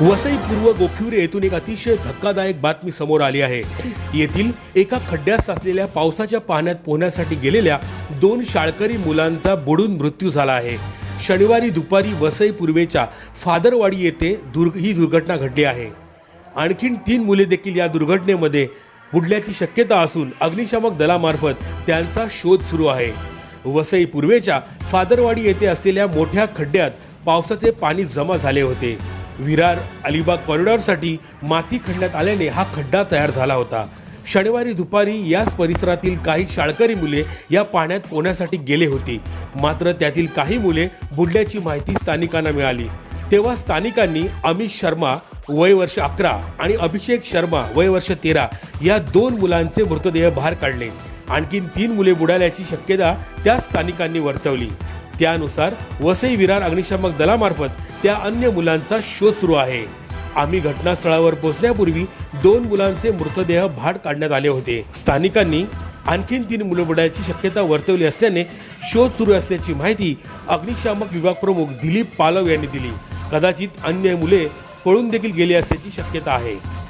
वसई पूर्व गोखिवरे येथून एक अतिशय धक्कादायक बातमी समोर आली आहे. येथील एका खड्ड्यात साचलेल्या पावसाच्या पाण्यात पोहण्यासाठी गेलेल्या दोन शाळकरी मुलांचा बुडून मृत्यू झाला आहे. शनिवारी दुपारी वसई पूर्वेच्या फादरवाडी येथे दुर्ग ही दुर्घटना घडली आहे. आणखीन तीन मुले देखील या दुर्घटनेमध्ये बुडल्याची शक्यता असून अग्निशामक दलामार्फत त्यांचा शोध सुरू आहे. वसई पूर्वेच्या फादरवाडी येथे असलेल्या मोठ्या खड्ड्यात पावसाचे पाणी जमा झाले होते. विरार अलिबाग कॉरिडॉरसाठी माती खणण्यात आल्याने हा खड्डा तयार झाला होता. शनिवारी दुपारी याच परिसरातील काही शाळकरी मुले या पाण्यात पोहण्यासाठी गेले होती. मात्र त्यातील काही मुले बुडल्याची माहिती स्थानिकांना मिळाली. तेव्हा स्थानिकांनी अमित शर्मा वय वर्ष अकरा आणि अभिषेक शर्मा वय वर्ष तेरा या दोन मुलांचे मृतदेह बाहेर काढले. आणखीन तीन मुले बुडाल्याची शक्यता त्या स्थानिकांनी वर्तवली. त्यानुसार वसई विरार अग्निशामक दलामार्फत त्या अन्य मुलांचा शोध सुरू आहे. आम्ही घटनास्थळावर पोहोचण्यापूर्वी दोन मुलांचे मृतदेह भाड काढण्यात आले होते. स्थानिकांनी आणखीन तीन मुलं बुडायची शक्यता वर्तवली असल्याने शोध सुरू असल्याची माहिती अग्निशामक विभाग प्रमुख दिलीप पालव यांनी दिली. कदाचित अन्य मुले पळून देखील गेली असल्याची शक्यता आहे.